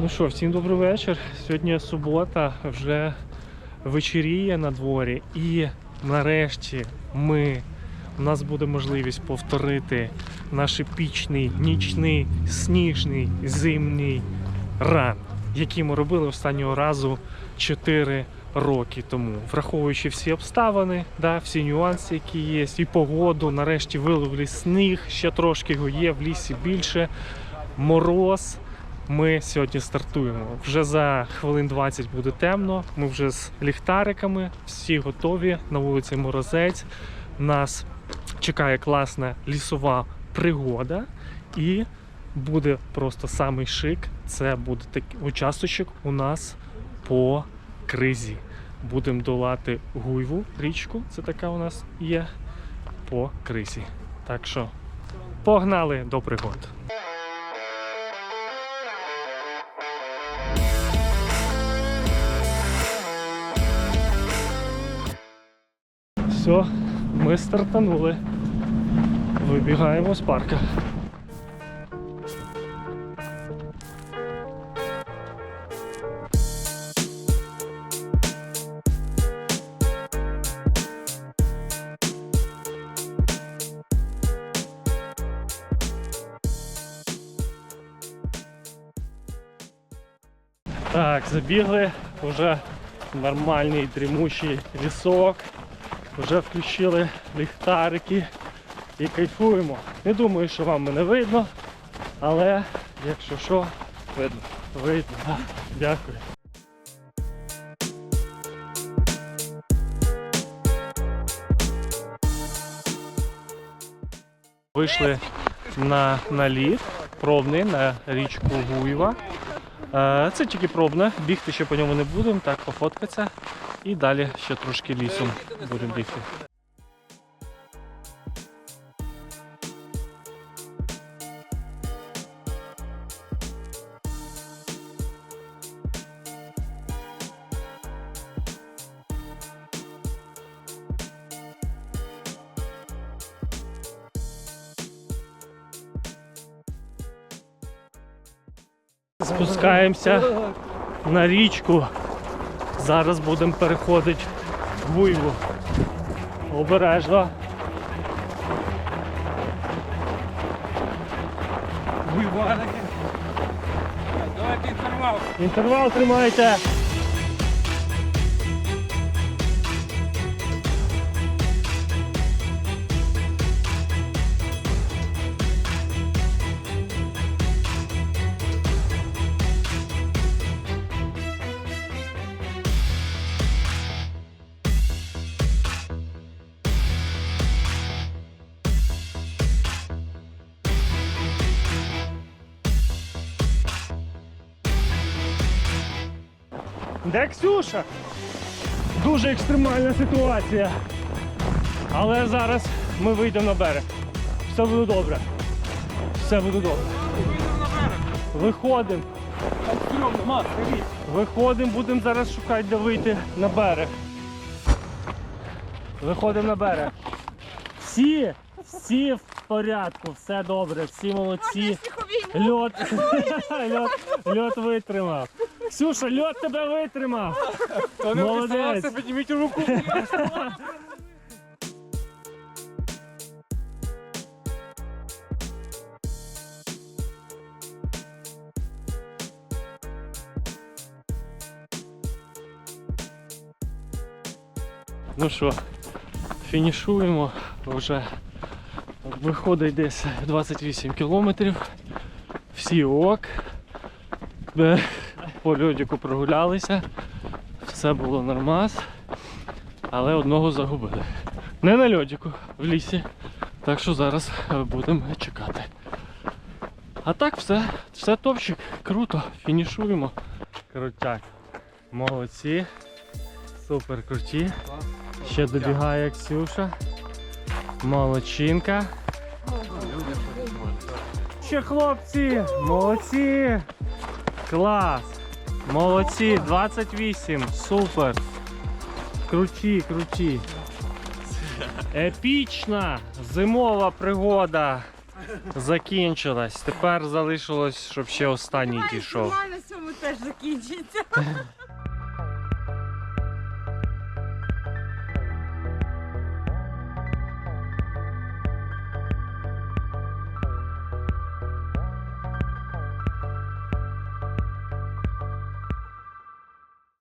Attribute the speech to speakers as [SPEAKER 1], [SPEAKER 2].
[SPEAKER 1] Ну що, всім добрий вечір. Сьогодні субота, вже вечеріє на дворі, і нарешті ми, у нас буде можливість повторити наш епічний, нічний, сніжний, зимній ран, який ми робили останнього разу 4 роки тому. Враховуючи всі обставини, да, всі нюанси, які є, і погоду, нарешті виловили сніг, ще трошки його є в лісі більше, мороз. Ми сьогодні стартуємо. Вже за хвилин 20 буде темно. Ми вже з ліхтариками, всі готові. На вулиці Морозець. Нас чекає класна лісова пригода, і буде просто самий шик. Це буде такий участочок у нас по кризі. Будемо долати гуйву річку. Це така у нас є по кризі. Так що погнали до пригод. Все, ми стартанули. Вибігаємо з парка. Так, забігли вже нормальний дрімучий лісок. Вже включили ліхтарики і кайфуємо. Не думаю, що вам мене видно, але якщо що,
[SPEAKER 2] Видно.
[SPEAKER 1] видно. Дякую. Вийшли на, на лід пробний на річку Гуєва. Е, Це тільки пробне, бігти ще по ньому не будемо, так пофоткатися. І далі ще трошки лісом будемо бігти. Спускаємося на річку. Зараз будемо переходити в буйву. Обережно.
[SPEAKER 2] Буйволики. Давайте інтервал.
[SPEAKER 1] Інтервал тримайте. Де Ксюша? Дуже екстремальна ситуація. Але зараз ми вийдемо на берег. Все буде добре. Все буде добре. Виходимо. Виходимо, будемо зараз шукати, де вийти на берег. Виходимо на берег. Всі, всі в порядку, все добре, всі молодці. Льот, льот, льот витримав. Ксюша, льот тебе витримав. Молодець.
[SPEAKER 2] підніміть руку.
[SPEAKER 1] Ну що, фінішуємо. Вже виходить десь 28 кілометрів. Всі ок. По льодику прогулялися. Все було нормас. Але одного загубили. Не на льодику, в лісі. Так що зараз е, будемо чекати. А так все, все топчик, круто, фінішуємо. Крутяк. Молодці. Супер круті. Ще добігає Ксюша. Молодчинка. Ще хлопці! Молодці! Клас! Молодці! 28! Супер! Круті, круті! Епічна зимова пригода закінчилась. Тепер залишилось, щоб ще останній дійшов.
[SPEAKER 3] Нормально цьому теж закінчиться.